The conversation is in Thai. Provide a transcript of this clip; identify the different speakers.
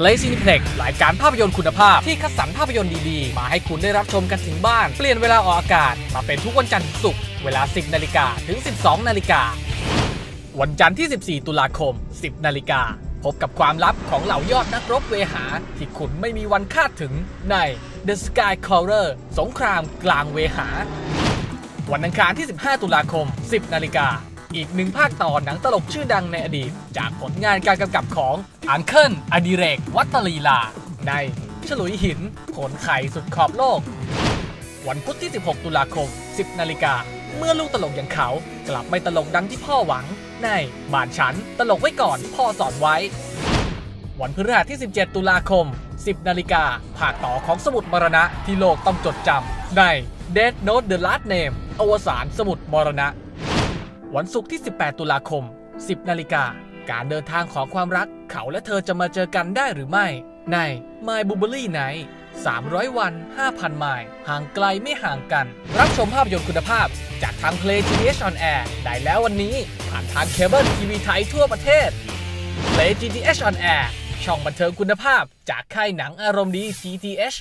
Speaker 1: Play Cineplex รายการภาพยนตร์คุณภาพที่คัดสรรภาพยนตร์ดีๆ มาให้คุณได้รับชมกันถึงบ้าน เปลี่ยนเวลาออกอากาศ มาเป็นทุกวันจันทร์ถึงศุกร์เวลา 10นาฬิกาถึง 12นาฬิกาวันจันทร์ที่ 14 ตุลาคม 10นาฬิกาพบกับความลับของเหล่ายอดนักรบเวหา ที่คุณไม่มีวันคาดถึงใน The Sky Caller สงครามกลางเวหา วันอังคารที่ 15 ตุลาคม 10นาฬิกา อีกหนึ่งภาคต่อหนังตลกชื่อดังในอดีต จากผลงานการกำกับของอังเคิลอดิเรก วัตลีลา ในฉลุยหินขนไข่สุดขอบโลก วันพุธที่ 16 ตุลาคม 10 นาฬิกา เมื่อลูกตลกอย่างเขา กลับไม่ตลกดังที่พ่อหวัง ในบ้านฉันตลกไว้ก่อนพ่อสอนไว้ วันพฤหัสที่ 17 ตุลาคม 10 นาฬิกาภาคต่อของสมุดมรณะที่โลกต้องจดจำใน Dead Note The Last Name อวสานสมุดมรณะ วันศุกร์ที่ 18 ตุลาคม 10 นาฬิกา การเดินทางของความรัก เขาและเธอจะมาเจอกันได้หรือไม่ ใน My b u b b l y Night 300 วัน 5,000 ไมล์ห่างไกลไม่ห่างกัน รับชมภาพยนตร์คุณภาพ จากทาง Play GTH on Air ได้แล้ววันนี้ ผ่านทางเคเบิลทีวีไทยทั่วประเทศ Play GTH on Air ช่องบันเทิงคุณภาพจากค่ายหนังอารมณ์ดี GTH